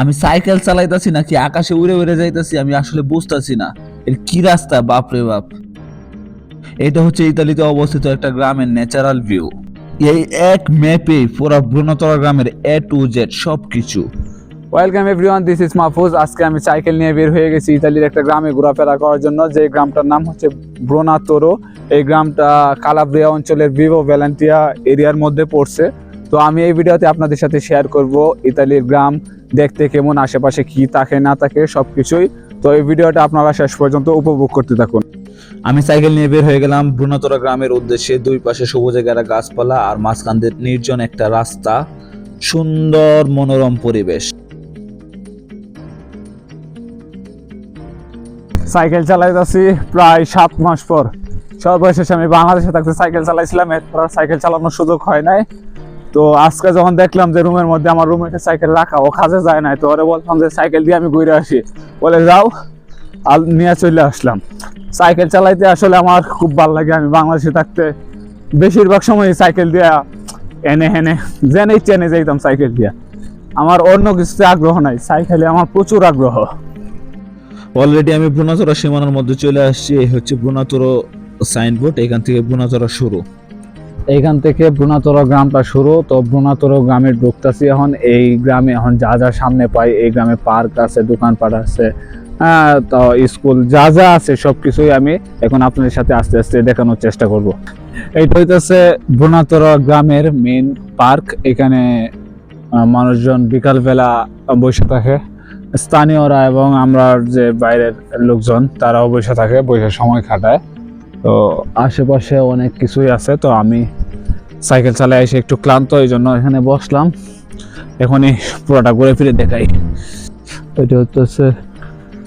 আমি সাইকেল চালাইতাছি নাকি আকাশে উড়ে উড়ে যাইতাছি, আমি আসলে বুঝতাছি না। এর কি রাস্তা? বাপ রে বাপ। এটা হচ্ছে ইতালিতে অবস্থিত একটা গ্রামের ন্যাচারাল ভিউ এই এক ম্যাপে পুরো ব্রুনতরা গ্রামের এ টু জেড সব কিছু welcome everyone this is Mahfuz আজকে আমি সাইকেল নিয়ে বের হয়ে গেছি ইতালির একটা গ্রামে ঘোরাফেরা করার জন্য। যে গ্রামটার নাম হচ্ছে ব্রোনাতোরো এই গ্রামটা কালাব্রিয়া অঞ্চলের ভিভো ভ্যালেন্টিয়া এরিয়ার মধ্যে পড়ছে। তো আমি এই ভিডিওতে আপনাদের সাথে শেয়ার করব ইতালির গ্রাম দেখতে কেমন আশেপাশে কি থাকে না থাকে সব কিছুই তো এই ভিডিওটা আপনারা শেষ পর্যন্ত উপভোগ করতে থাকুন। আমি সাইকেল নিয়ে বের হয়ে গেলাম ব্রুনতরা গ্রামের উদ্দেশ্যে। দুই পাশে সবুজে গেরা গাছপালা আর মাঝখান দিয়ে নির্জন একটা রাস্তা। সুন্দর মনোরম পরিবেশ। সাইকেল চালাইতেছি প্রায় সাত মাস পর। সর্বশেষে আমি বাংলাদেশে থাকতে সাইকেল চালাইছিলাম এরপর সাইকেল চালানোর সুযোগ হয় নাই। তো আজকে যখন দেখলাম যে রুমের মধ্যে আমার রুমে একটা সাইকেল রাখা, ও কাজে যায় নাই, তো ওরে বললাম যে সাইকেল দিয়ে আমি ঘুরে আসি। বলে, যাও আর নিয়ে চলে আসলাম। সাইকেল চালাইতে আসলে আমার খুব ভালো লাগে, আমি বাংলাদেশে থাকতে বেশিরভাগ সময় সাইকেল দিয়া এনে হেনে জেনেই চেনে যাইতাম সাইকেল দিয়া। আমার অন্য কিছুতে আগ্রহ নাই, সাইকেলে আমার প্রচুর আগ্রহ। অলরেডি আমি ব্রুনাতরা সীমানার মধ্যে চলে আসছি, এই হচ্ছে ব্রুনাতরা সাইনবোর্ড এখান থেকে ব্রুনাতরা শুরু। এইখান থেকে ব্রুনাতর গ্রামটা শুরু। তো ব্রুনাতর গ্রামে ঢুকতেছি এখন। এই গ্রামে এখন যা যা সামনে পাই, এই গ্রামে পার্ক আছে, দোকানপাট আছে হ্যাঁ তো স্কুল যা যা আছে সব কিছুই আমি এখন আপনাদের সাথে আস্তে আস্তে দেখানোর চেষ্টা করব। এইটা হইতেছে ব্রুনাতর গ্রামের মেন পার্ক এখানে মানুষজন বিকালবেলা বসে থাকে। স্থানীয়রা এবং আমরা যে বাইরের লোকজন, তারাও বসে থাকে, বসে সময় কাটায়। তো আশেপাশে অনেক কিছুই আছে, তো আমি সাইকেল চালায় এসে একটু ক্লান্ত, এই জন্য এখানে বসলাম। এখনই পুরোটা ঘুরে ফিরে দেখাই। এটা হচ্ছে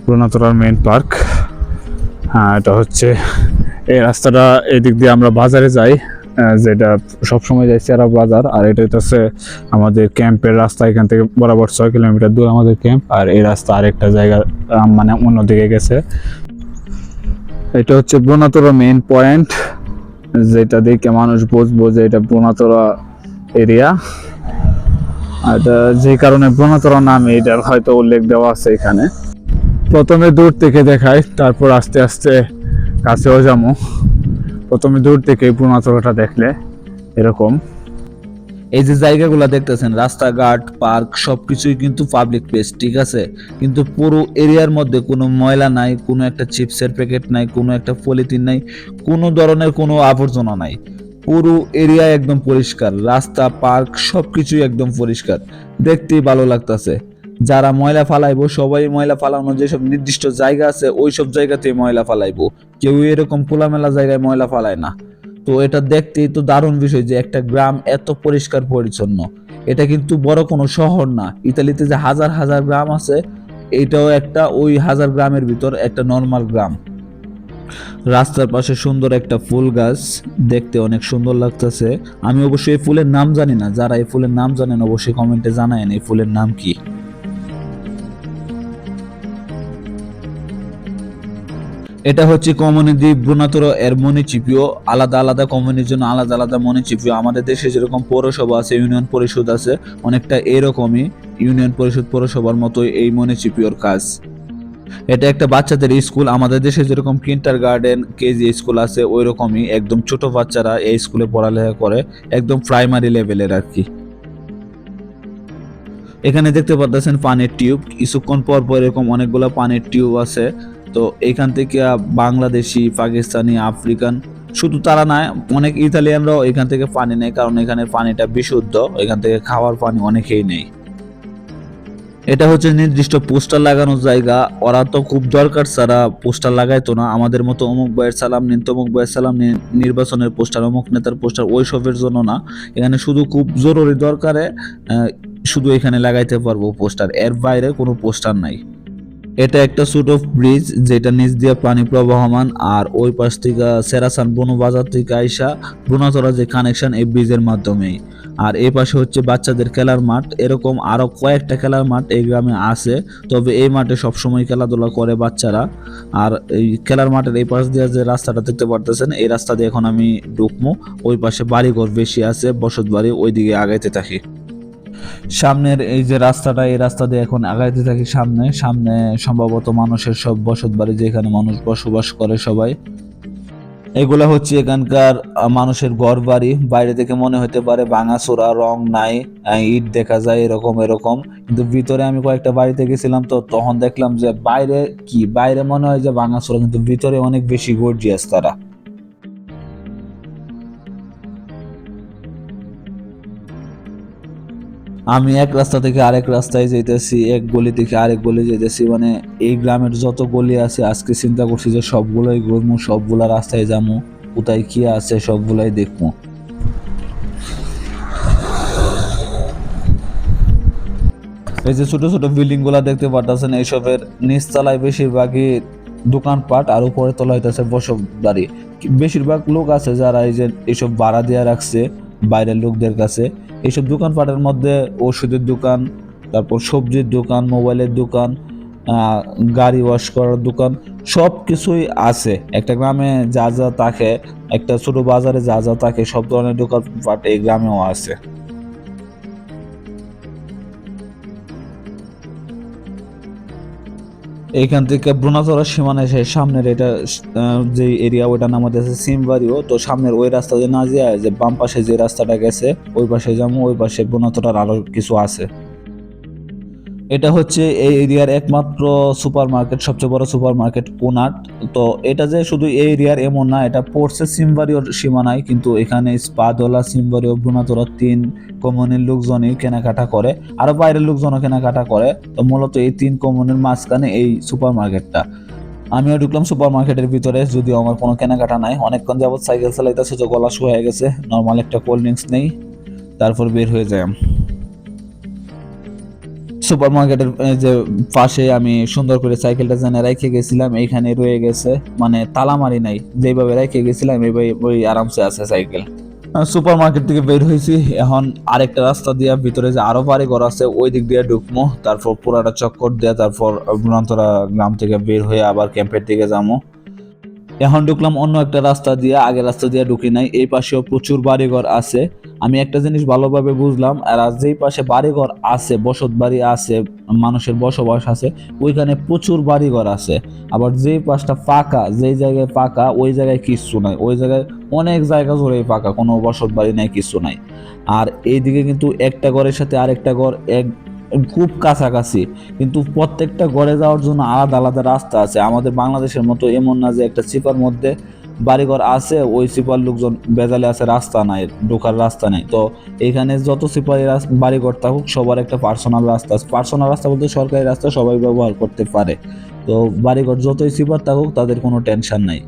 পুরোনাতলার মেন পার্ক হ্যাঁ এটা হচ্ছে এই রাস্তাটা এদিক দিয়ে আমরা বাজারে যাই যেটা সবসময় যাই সেরা বাজার। আর এটা হচ্ছে আমাদের ক্যাম্পের রাস্তা, এখান থেকে বরাবর ছয় কিলোমিটার দূর আমাদের ক্যাম্প। আর এই রাস্তা আরেকটা জায়গা মানে অন্যদিকে গেছে। এটা হচ্ছে ব্রোনাতরা মেইন পয়েন্ট যেটা দেখে মানুষ বুঝব যে এটা ব্রোনাতরা এরিয়া এটা যে কারণে ব্রোনাতরা নামে, এটার হয়তো উল্লেখ দেওয়া আছে এখানে। প্রথমে দূর থেকে দেখাই, তারপর আস্তে আস্তে কাছেও যাব। প্রথমে দূর থেকে ব্রোনাতরাটা দেখলে এরকম। এই যে জায়গাগুলো দেখতেছেন, রাস্তাঘাট, পার্ক, সবকিছুই কিন্তু পাবলিক প্লেস ঠিক আছে? কিন্তু পুরো এরিয়ার মধ্যে কোনো ময়লা নাই, কোনো একটা চিপসের প্যাকেট নাই, কোনো একটা পলিথিন নাই, কোনো ধরনের কোনো আবর্জনা নাই। পুরো এরিয়া একদম পরিষ্কার, রাস্তা, পার্ক, সবকিছুই একদম পরিষ্কার। দেখতেই ভালো লাগতাছে। যারা ময়লা ফালাইবো, সবাই ময়লা ফালানোর যেসব নির্দিষ্ট জায়গা আছে ওই সব জায়গাতে ময়লা ফালাইবো। কেউ এরকম খোলামেলা জায়গায় ময়লা ফালায় না। তো এটা দেখতেই তো দারুণ বিষয় যে একটা গ্রাম এত পরিষ্কার পরিচ্ছন্ন। এটা কিন্তু বড় কোনো শহর না। ইতালিতে যে হাজার হাজার গ্রাম আছে, এটাও একটা ওই হাজার গ্রামের ভিতর একটা নর্মাল গ্রাম। রাস্তার পাশে সুন্দর একটা ফুল গাছ দেখতে অনেক সুন্দর লাগতেছে। আমি অবশ্যই এই ফুলের নাম জানি না। যারা এই ফুলের নাম জানেন অবশ্যই কমেন্টে জানায়েন এই ফুলের নাম কি। এটা হচ্ছে কমিউনিটি ব্রুনাতর এর মনিচিপিও আলাদা আলাদা কমিউনিটির জন্য আলাদা আলাদা মনিচিপিও আমাদের দেশে যেরকম পৌরসভা আছে, ইউনিয়ন পরিষদ আছে, অনেকটা এরকমই ইউনিয়ন পরিষদ পৌরসভার মতোই এই মনিচিপিওর কাজ। এটা একটা বাচ্চাদের স্কুল। আমাদের দেশে যেরকম কিন্টার গার্ডেন, কেজি স্কুল আছে ওই রকমই একদম ছোট বাচ্চারা এই স্কুলে পড়ালেখা করে, একদম প্রাইমারি লেভেলের আর কি। এখানে দেখতে পাচ্ছেন পানির টিউব। কিছুক্ষণ পর পর এরকম অনেকগুলো পানির টিউব আছে। তো এখান থেকে বাংলাদেশি, পাকিস্তানি, আফ্রিকান, শুধু তারা না অনেক ইতালিয়ানরাও এখান থেকে পানি নেয়, কারণ এখানে পানিটা বিশুদ্ধ, এখান থেকে খাওয়ার পানি অনেকেই নেই এটা হচ্ছে নির্দিষ্ট পোস্টার লাগানোর জায়গা। ওরা তো খুব দরকার ছাড়া পোস্টার লাগাইতো না। আমাদের মতো অমুক বয়ের সালাম নিন, তমুক বয়ের সালাম নিন, নির্বাচনের পোস্টার, অমুক নেতার পোস্টার ওই সবের জন্য না। এখানে শুধু খুব জরুরি দরকারে শুধু এখানে লাগাইতে পারব পোস্টার। এর বাইরে কোনো পোস্টার নাই। এটা একটা সুট অফ ব্রিজ যেটা নিচ দিয়ে পানি প্রবাহমান, আর ওই পাশ থেকে সেরাসান বনু বাজার থেকে আইসা বুনাতরা যে কানেকশন এই ব্রিজের মাধ্যমেই আর এই পাশে হচ্ছে বাচ্চাদের খেলার মাঠ। এরকম আরও কয়েকটা খেলার মাঠ এই গ্রামে আছে, তবে এই মাঠে সবসময় খেলাধুলা করে বাচ্চারা। আর এই খেলার মাঠের এই পাশ দিয়ে যে রাস্তাটা দেখতে পারতেছেন, এই রাস্তা দিয়ে এখন আমি ঢুকবো ওই পাশে বাড়িঘর বেশি আছে বসত বাড়ি ওই দিকে আগাইতে থাকি। সামনের এই যে রাস্তাটা, এই রাস্তা দিয়ে এখন আগাইতে থাকি সামনে। সামনে সম্ভবত মানুষের সব বসত বাড়ি যেখানে মানুষ বসবাস করে সবাই। এগুলা হচ্ছে এখানকার মানুষের ঘর বাড়ি। বাইরে থেকে মনে হতে পারে ভাঙাচোরা, রং নাই ইট দেখা যায়, এরকম এরকম। কিন্তু ভিতরে আমি কয়েকটা বাড়িতে গেছিলাম তো তখন দেখলাম যে বাইরে কি? বাইরে মনে হয় যে ভাঙাচোরা, কিন্তু ভিতরে অনেক বেশি গর্জিয়াস তারা। আমি এক রাস্তা থেকে আরেক রাস্তায় যাইতেছি, এক গলি থেকে আরেক গলি যাইতেছি। মানে এই গ্রামের যত গলি আছে, আজকে চিন্তা করছি যে সবগুলোই ঘুরমু, সবগুলা রাস্তায় যামু, কোথায় কি আছে সবগুলাই দেখব এই যে ছোট ছোট বিল্ডিংগুলা দেখতে পারতেছেন, এইসবের নিচতলায় বেশিরভাগই দোকানপাট আর উপরে তলা হইতেছে বসত বাড়ি বেশিরভাগ লোক আছে যারা এই যে এইসব ভাড়া দেওয়া রাখছে, বাইরের লোকদের কাছে। এইসব দোকানপাটের মধ্যে ওষুধের দোকান, তারপর সবজির দোকান, মোবাইলের দোকান গাড়ি ওয়াশ করার দোকান সব কিছুই আছে। একটা গ্রামে যা যা থাকে, একটা ছোট বাজারে যা যা থাকে, সব ধরনের দোকানপাট এই গ্রামেও আছে। এইখান থেকে ব্রুনাতলা সীমানা এসে সামনের এটা যে এরিয়া ওইটা নাম আছে সিমবাড়িও তো সামনের ওই রাস্তা যে না যায়, যে বাম পাশে যে রাস্তাটা গেছে, ওই পাশে যেমন ওই পাশে ব্রুনাতলার আরও কিছু আছে। এটা হচ্ছে এই এরিয়ার একমাত্র সুপার মার্কেট সবচেয়ে বড় সুপার মার্কেট কোনাট তো এটা যে শুধু এই এরিয়ার এমন না, এটা পড়ছে সিমবাড়িওর সীমানায়, কিন্তু এখানে স্পাদোলা সিমবাড়িও ব্রুনাতলা তিন কমনের লোকজনই কেনাকাটা করে, আরও বাইরের লোকজনও কেনাকাটা করে। তো মূলত এই তিন কমনের মাঝখানে এই সুপার মার্কেটটা আমিও ঢুকলাম সুপার মার্কেটের ভিতরে, যদিও আমার কোনো কেনাকাটা নাই। অনেকক্ষণ যাবত সাইকেল চালাইতেছে, তো গলা শুয়ে গেছে। নর্মাল একটা কোল্ড ড্রিঙ্কস নেই, তারপর বের হয়ে যায় সুপার মার্কেটের যে পাশে আমি সুন্দর করে সাইকেলটা জানে রেখে গেছিলাম, এইখানে রয়ে গেছে। মানে তালা মারি নাই, যেভাবে রেখে গেছিলাম এইভাবে ওই আরামসে আছে সাইকেল। সুপার মার্কেট থেকে বের হয়েছি, এখন আরেকটা রাস্তা দিয়ে ভিতরে যে আরও বাড়ি ঘর আছে, ওই দিক দিয়ে ঢুকবো, তারপর পুরাটা চক্কর দিয়ে তারপর বুনান্তরা গ্রাম থেকে বের হয়ে আবার ক্যাম্পের দিকে যাব। এখন ঢুকলাম অন্য একটা রাস্তা দিয়ে আগে রাস্তা দিয়ে ঢুকি নাই, এই পাশেও প্রচুর বাড়িঘর আছে। আমি একটা জিনিস ভালোভাবে বুঝলাম, আর যেই পাশে বাড়িঘর আছে, বসত বাড়ি আছে, মানুষের বসবাস আছে, ওইখানে প্রচুর বাড়িঘর আছে। আবার যেই পাশটা ফাঁকা, যেই জায়গায় ফাঁকা, ওই জায়গায় কিচ্ছু নাই। ওই জায়গায় অনেক জায়গা জুড়েই ফাঁকা, কোনো বসত বাড়ি নাই কিছু নাই। আর এইদিকে কিন্তু একটা ঘরের সাথে আরেকটা ঘর এক খুব কাছাকাছি। কিন্তু প্রত্যেকটা ঘরে যাওয়ার জন্য আলাদা আলাদা রাস্তা আছে। আমাদের বাংলাদেশের মতো এমন না যে একটা চিপার মধ্যে বাড়িঘর আছে, ওই সিপার লোকজন বেজালে আছে, রাস্তা নাই, ঢোকার রাস্তা নেই। তো এখানে যত সিপারি বাড়িঘর থাকুক, সবার একটা পার্সোনাল রাস্তা পার্সোনাল রাস্তা বলতে সরকারি রাস্তা সবাই ব্যবহার করতে পারে। তো বাড়িঘর যতই সিপার থাকুক, তাদের কোনো টেনশন নাই।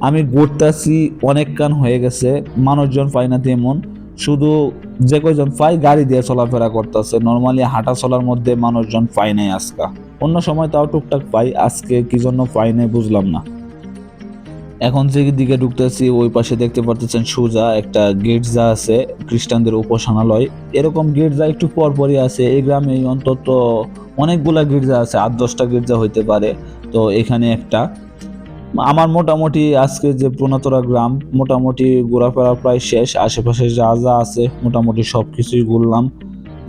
আমি ঘুরতেছি, অনেক কান হয়ে গেছে, মানুষজন পাই না তেমন। শুধু যে কয়জন পাই গাড়ি দিয়ে চলাফেরা করতেছে। নর্মালি হাঁটা চলার মধ্যে মানুষজন পাই নাই আজকা। অন্য সময় তাও টুকটাক পাই আজকে কি জন্য পাই নাই বুঝলাম না। এখন যে দিকে ঢুকতেছি, ওই পাশে দেখতে পারতেছেন সোজা একটা গির্জা আছে, খ্রিস্টানদের উপাসনালয়। এরকম গির্জা একটু পরপরই আছে। এই গ্রামে অন্তত অনেকগুলা গির্জা আছে, আট দশটা গির্জা হইতে পারে। তো এখানে একটা। আমার মোটামুটি আজকে যে প্রণতরা গ্রাম, মোটামুটি ঘোরাফেরা প্রায় শেষ। আশেপাশে যা যা আছে, মোটামুটি সব কিছুই ঘুরলাম,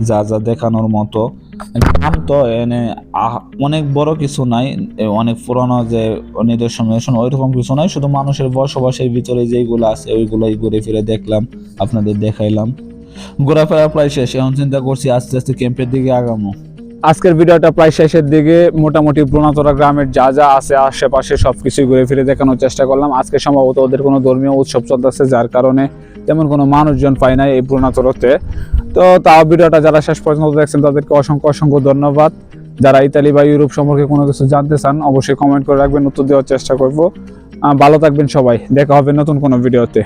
যা যা দেখানোর মতো। গ্রাম তো এনে অনেক বড় কিছু নাই অনেক পুরনো যে নিদর্শন নিদর্শন, ওইরকম কিছু নাই, শুধু মানুষের বসবাসের ভিতরে যেইগুলো আছে, ওইগুলোই ঘুরে ফিরে দেখলাম, আপনাদের দেখাইলাম। ঘোরাফেরা প্রায় শেষ, এখন চিন্তা করছি আস্তে আস্তে ক্যাম্পের দিকে আগামো। আজকের ভিডিওটা প্রায় শেষের দিকে। মোটামুটি ব্রুনাতরা গ্রামের যা যা আছে, আশেপাশে সবকিছুই ঘুরে ফিরে দেখানোর চেষ্টা করলাম। আজকে সম্ভবত ওদের কোনো ধর্মীয় উৎসব চলতেছে, যার কারণে তেমন কোনো মানুষজন পায় নাই এই ব্রুনাতরতে তো তাও ভিডিওটা যারা শেষ পর্যন্ত দেখছেন, তাদেরকে অসংখ্য অসংখ্য ধন্যবাদ। যারা ইতালি বা ইউরোপ সম্পর্কে কোনো কিছু জানতে চান, অবশ্যই কমেন্ট করে রাখবেন, উত্তর দেওয়ার চেষ্টা করব। ভালো থাকবেন সবাই। দেখা হবে নতুন কোনো ভিডিওতে।